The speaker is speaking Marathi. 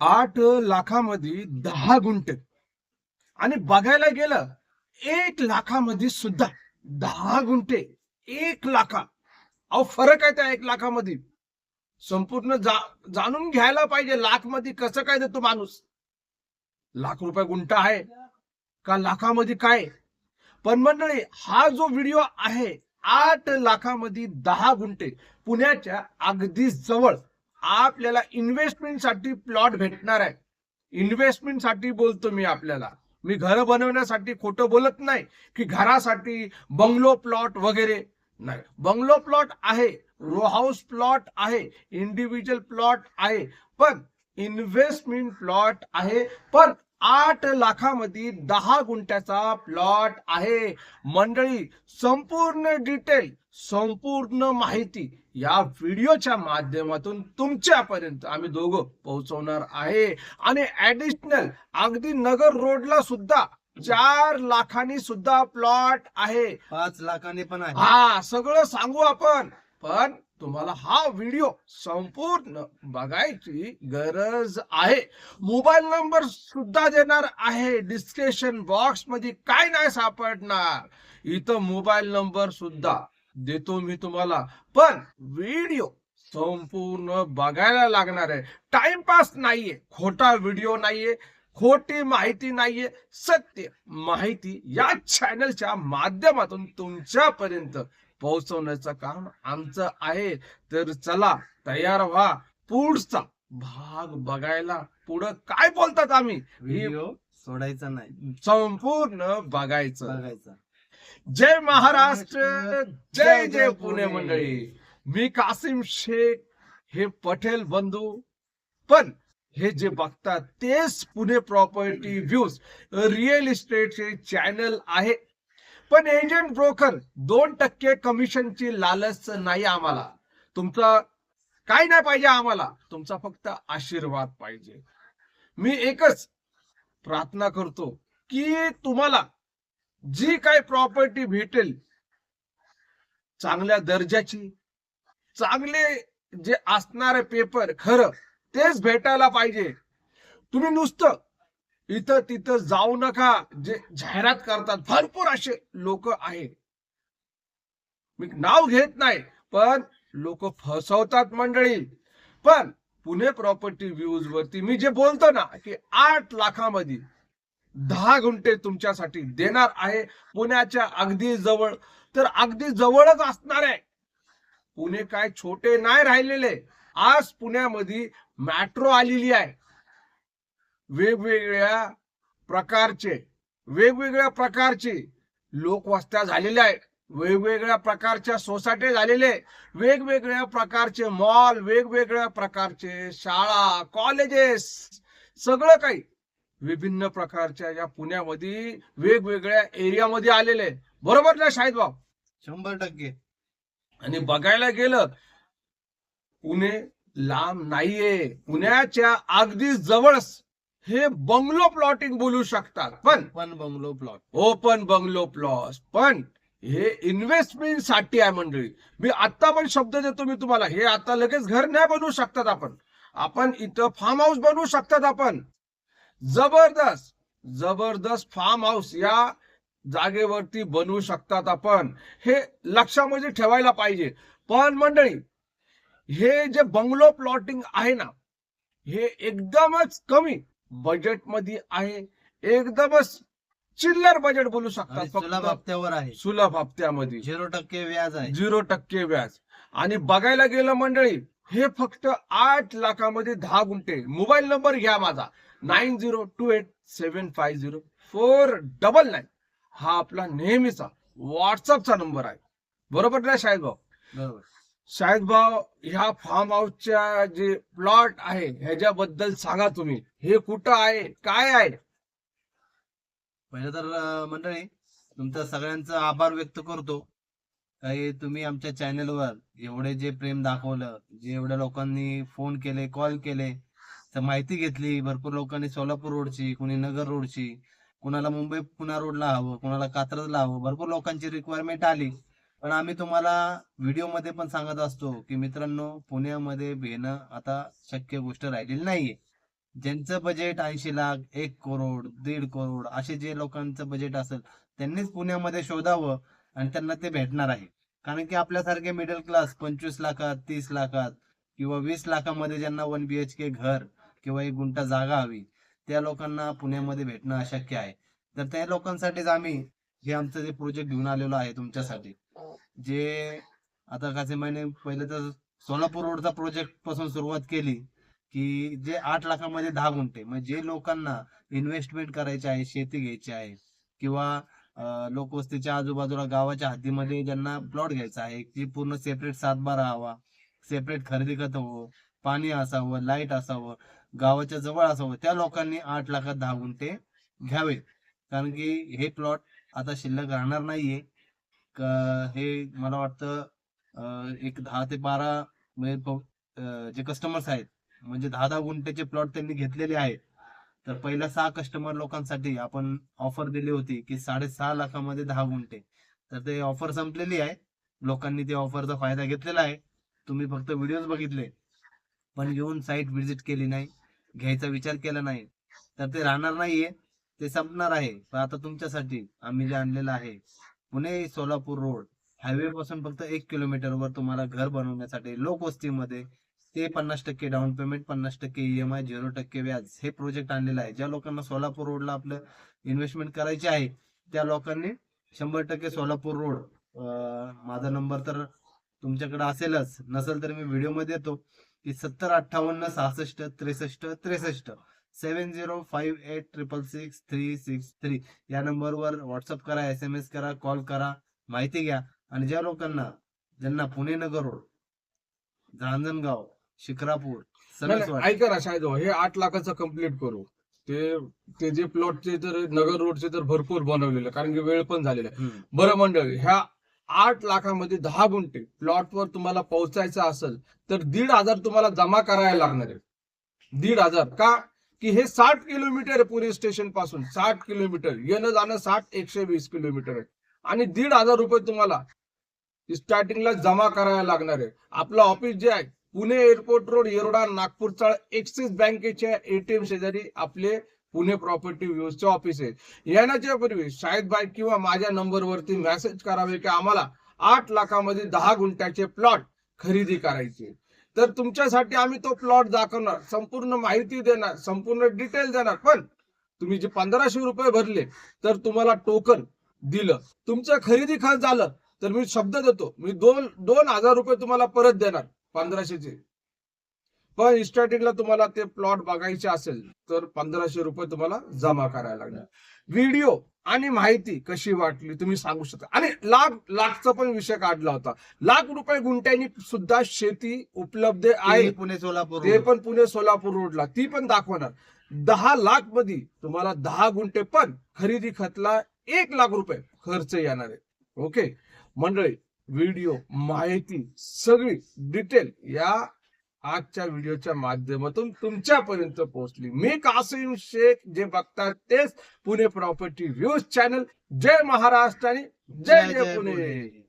आठ लाखामध्ये दहा गुंठे. आणि बघायला गेलं एक लाखामध्ये सुद्धा दहा गुंठे एक लाखा. अहो फरक आहे त्या एक लाखामध्ये. संपूर्ण जा, जाणून घ्यायला पाहिजे लाखमध्ये कसं काय देतो माणूस? लाख रुपये गुंठा आहे का लाखामध्ये काय? पण मंडळी हा जो व्हिडिओ आहे आठ लाखामध्ये दहा गुंठे पुण्याच्या अगदी जवळ. आपल्याला इन्व्हेस्टमेंटसाठी प्लॉट भेटणार आहे. इन्व्हेस्टमेंटसाठी बोलतो मी आपल्याला. मी घर बनवण्यासाठी खोटं बोलत नाही की घरासाठी बंगलो प्लॉट वगैरे नाही. बंगलो प्लॉट आहे रो हाऊस प्लॉट आहे इंडिव्हिज्युअल प्लॉट आहे पण इन्व्हेस्टमेंट प्लॉट आहे. पण आठ लाखामध्ये दहा गुंठ्याचा प्लॉट आहे. मंडळी संपूर्ण डिटेल संपूर्ण माहिती या व्हिडिओच्या माध्यमातून तुमच्यापर्यंत आम्ही दोघं पोहोचवणार आहे. आणि ऍडिशनल अगदी नगर रोडला सुद्धा चार लाखांनी सुद्धा प्लॉट आहे. पाच लाखांनी पण आहे. हा सगळं सांगू आपण. पण तुम्हाला हा व्हिडिओ संपूर्ण बघायची गरज आहे. मोबाईल नंबर सुद्धा देणार आहे. डिस्क्रिप्शन बॉक्समध्ये काय नाही सापडणार. इथं मोबाईल नंबर सुद्धा देतो मी तुम्हाला. पण व्हिडिओ संपूर्ण बघायला लागणार आहे. टाइमपास नाहीये. खोटा व्हिडिओ नाहीये. खोटी माहिती नाहीये. सत्य माहिती या चॅनलच्या माध्यमातून तुमच्यापर्यंत पोहोचवण्याचं काम आमचं आहे. तर चला तयार व्हा. पुढचा भाग बघायला पुढं काय बोलतात आम्ही? व्हिडिओ सोडायचा नाही. संपूर्ण बघायचं. बघायचा. जय महाराष्ट्र जय जय पुणे मंडळी. मी कासिम शेख हे पटेल बंधू. पण हे जे बघतात तेच पुणे प्रॉपर्टी व्ह्यूज रिअल इस्टेटचे चॅनल आहे. पण एजंट ब्रोकर दोन टक्के कमिशनची लालच नाही आम्हाला. तुमचा काय नाही पाहिजे आम्हाला तुमचा फक्त आशीर्वाद पाहिजे. मी एकच प्रार्थना करतो की तुम्हाला जी काय प्रॉपर्टी भेटेल चांगल्या दर्जाची चांगले जे असणारे पेपर खरं तेच भेटायला पाहिजे. तुम्ही नुसतं इथं तिथं जाऊ नका जे जाहिरात करतात. भरपूर असे लोक आहे मी नाव घेत नाही पण लोक फसवतात मंडळी. पण पुणे प्रॉपर्टी व्ह्यूज वरती मी जे बोलतो ना की आठ लाखामध्ये दहा गुंठे तुमच्यासाठी देणार आहे पुण्याच्या अगदी जवळ. तर अगदी जवळच असणार आहे. पुणे काय छोटे नाही राहिलेले. आज पुण्यामध्ये मेट्रो आलेली आहे. वेगवेगळ्या प्रकारचे वेगवेगळ्या प्रकारचे लोकवस्त्या झालेल्या आहेत. वेगवेगळ्या प्रकारच्या सोसायटी झालेले वेगवेगळ्या प्रकारचे मॉल वेगवेगळ्या प्रकारचे शाळा कॉलेजेस सगळं काही विभिन्न प्रकारच्या या पुण्यामध्ये वेगवेगळ्या एरियामध्ये आलेले. बरोबर ना शाहिद भाऊ? शंभर टक्के. आणि बघायला गेलं पुणे लांब नाहीये. पुण्याच्या अगदी जवळच हे बंगलो प्लॉटिंग बोलू शकतात पण पण bungalow plot. Open bungalow plot पण हे इन्व्हेस्टमेंटसाठी आहे मंडळी. मी आता पण शब्द देतो मी तुम्हाला. हे आता लगेच घर नाही बनवू शकतात आपण. आपण इथं फार्म हाऊस बनवू शकतात आपण. जबरदस्त जबरदस्त फार्म हाऊस या जागेवरती बनवू शकतात आपण. हे लक्षामध्ये ठेवायला पाहिजे. पण मंडळी हे जे बंगलो प्लॉटिंग आहे ना हे एकदमच कमी. बजेटमध्ये आहे. एकदमच चिल्लर बजेट बोलू शकतात सुलभ हप्त्यावर आहे. सुलभ हप्त्यामध्ये. झिरो टक्के व्याज आहे. झिरो टक्के व्याज. आणि बघायला गेलं मंडळी हे फक्त आठ लाखामध्ये दहा गुंठे. मोबाईल नंबर घ्या माझा. Nine zero two eight seven five zero four double nine. हा आपला नेहमीचा व्हॉट्सअपचा नंबर आहे. बरोबर ना शाहिद भाऊ बरोबर. शाहिद भाऊ ह्या फार्म हाऊसच्या जे प्लॉट आहे ह्याच्याबद्दल सांगा तुम्ही. हे कुठं आहे? काय आहे? पहिलं तर मंडळी तुमचा सगळ्यांचा आभार व्यक्त करतो. काही तुम्ही आमच्या चॅनेलवर एवढे जे प्रेम दाखवलं जे एवढ्या लोकांनी फोन केले कॉल केले तर माहिती घेतली. भरपूर लोकांनी सोलापूर रोडची कुणी नगर रोडची कुणाला मुंबई पुणा रोडला हवं कुणाला कात्रजला हवं भरपूर लोकांची रिक्वायरमेंट आली. पण आम्ही तुम्हाला व्हिडिओमध्ये पण सांगत असतो की मित्रांनो पुण्यामध्ये भेणं आता शक्य गोष्ट राहिलेली नाहीये. ज्यांचं बजेट ऐंशी लाख एक करोड दीड करोड असे जे लोकांचं बजेट असेल त्यांनीच पुण्यामध्ये शोधावं आणि त्यांना ते भेटणार आहे. कारण की आपल्यासारखे मिडल क्लास पंचवीस लाखात तीस लाखात किंवा वीस लाखामध्ये ज्यांना वन बी एच के घर किंवा एक गुंठा जागा हवी त्या लोकांना पुण्यामध्ये भेटणं अशक्य आहे. तर त्या लोकांसाठीच आम्ही हे आमचं जे प्रोजेक्ट घेऊन आलेलो आहे तुमच्यासाठी जे आता काही महिने पहिले तर सोलापूर रोडचा प्रोजेक्टपासून सुरुवात केली की जे आठ लाखामध्ये दहा गुंठे म्हणजे जे लोकांना इन्व्हेस्टमेंट करायचे आहे शेती घ्यायची आहे किंवा लोकवस्तीच्या आजूबाजूला गावाच्या हद्दीमध्ये ज्यांना प्लॉट घ्यायचा आहे की पूर्ण सेपरेट सातबारा हवा सेपरेट खरेदी खत हवं पाणी असावं लाइट असावं गावाच्या जवळ असावं त्या लोकांनी आठ लाखात दहा गुंठे घ्यावे कारण की हे प्लॉट आता शिल्लक राहणार नाहीये. हे मला वाटतं एक दहा ते बारा म्हणजे जे कस्टमर्स आहेत म्हणजे दहा दहा गुंठ्याचे प्लॉट त्यांनी घेतलेले आहेत. तर पहिल्या सहा कस्टमर लोकांसाठी आपण ऑफर दिली होती की साडेसहा लाखामध्ये दहा गुंठे. तर ते ऑफर संपलेली आहे. लोकांनी ते ऑफरचा फायदा घेतलेला आहे. तुम्ही फक्त व्हिडिओज बघितले. पण येऊन साईट व्हिजिट केली नाही. घ्यायचा विचार केला नाही. तर ते राहणार नाहीये. ते संपणार आहे. पण आता तुमच्यासाठी आम्ही जे आणलेलं आहे पुणे सोलापूर रोड हायवे पासून फक्त एक किलोमीटरवर तुम्हाला घर बनवण्यासाठी लोकवस्तीमध्ये ते पन्नास टक्के डाऊन पेमेंट पन्नास टक्के ईएमआय झिरो टक्के व्याज हे प्रोजेक्ट आणलेलं आहे. ज्या लोकांना सोलापूर रोडला आपलं इन्व्हेस्टमेंट करायची आहे त्या लोकांनी शंभर टक्के सोलापूर रोड माझा नंबर तर तुमच्याकडे असेलच. नसेल तर मी व्हिडिओमध्ये येतो की सत्तर अठ्ठावन्न सहासष्ट त्रेसष्ट त्रेसष्ट seven zero five eight triple six three six three या नंबरवर व्हॉट्सअप करा एस एम एस करा कॉल करा माहिती घ्या. आणि ज्या लोकांना ज्यांना पुणे नगर रोड रांजणगाव शिक्रापूर सरसवाड ऐका ना शायद हे आठ लाखाचं कंप्लीट करू. ते ते जे प्लॉटचे तर नगर रोडचे तर भरपूर बनवलेले कारण की वेळ पण झालेला आहे. बरं मंडळी ह्या आठ लाखामध्ये दहा गुंठे प्लॉटवर तुम्हाला पोहोचायचं असेल तर दीड हजार तुम्हाला जमा करायला लागणार आहे. दीड हजार. का? की हे साठ किलोमीटर आहे पुणे स्टेशनपासून. साठ किलोमीटर. येणं जाणं साठ एकशे वीस किलोमीटर आहे. आणि दीड हजार रुपये तुम्हाला स्टार्टिंगला जमा करायला लागणार आहे. आपलं ऑफिस जे आहे पुणे एअरपोर्ट रोड येरोडा नागपूरचा एक्सिस बँकेच्या एटीएम शेजारी आपले पुणे प्रॉपर्टी व्ह्यूजचे ऑफिस आहे येण्याच्या पूर्वी शाहिद भाई किंवा माझ्या नंबरवरती मेसेज करावे की आम्हाला आठ लाखामध्ये दहा गुंठ्याचे प्लॉट खरेदी करायचे. तर तुमच्यासाठी आम्ही तो प्लॉट दाखवणार संपूर्ण माहिती देणार संपूर्ण डिटेल देणार. पण तुम्ही जे पंधराशे रुपये भरले तर तुम्हाला टोकन दिलं. तुमचं खरेदी खर्च झालं तर मी शब्द देतो. मी दोन दोन हजार रुपये तुम्हाला परत देणार. पंधराशेचे. पण स्टार्टिंगला तुम्हाला ते प्लॉट बघायचे असेल तर पंधराशे रुपये तुम्हाला जमा करायला लागणार. व्हिडिओ आणि माहिती कशी वाटली तुम्ही सांगू शकता. आणि लाख लाखचा पण विषय काढला होता. लाख रुपये गुंठ्यांनी सुद्धा शेती उपलब्ध आहे. पुणे सोलापूर ते. पण पुणे सोलापूर रोडला. ती पण दाखवणार. दहा लाखमध्ये तुम्हाला दहा गुंठे पण खरेदी खतला एक लाख रुपये खर्च येणार आहे. ओके? मंडळी व्हिडिओ माहिती सगळी डिटेल या आजच्या व्हिडिओच्या माध्यमातून तुमच्यापर्यंत पोहोचली. मी कासिम शेख जे बघतात तेच पुणे प्रॉपर्टी व्ह्यूज चॅनल जय महाराष्ट्र आणि जय जय पुणे.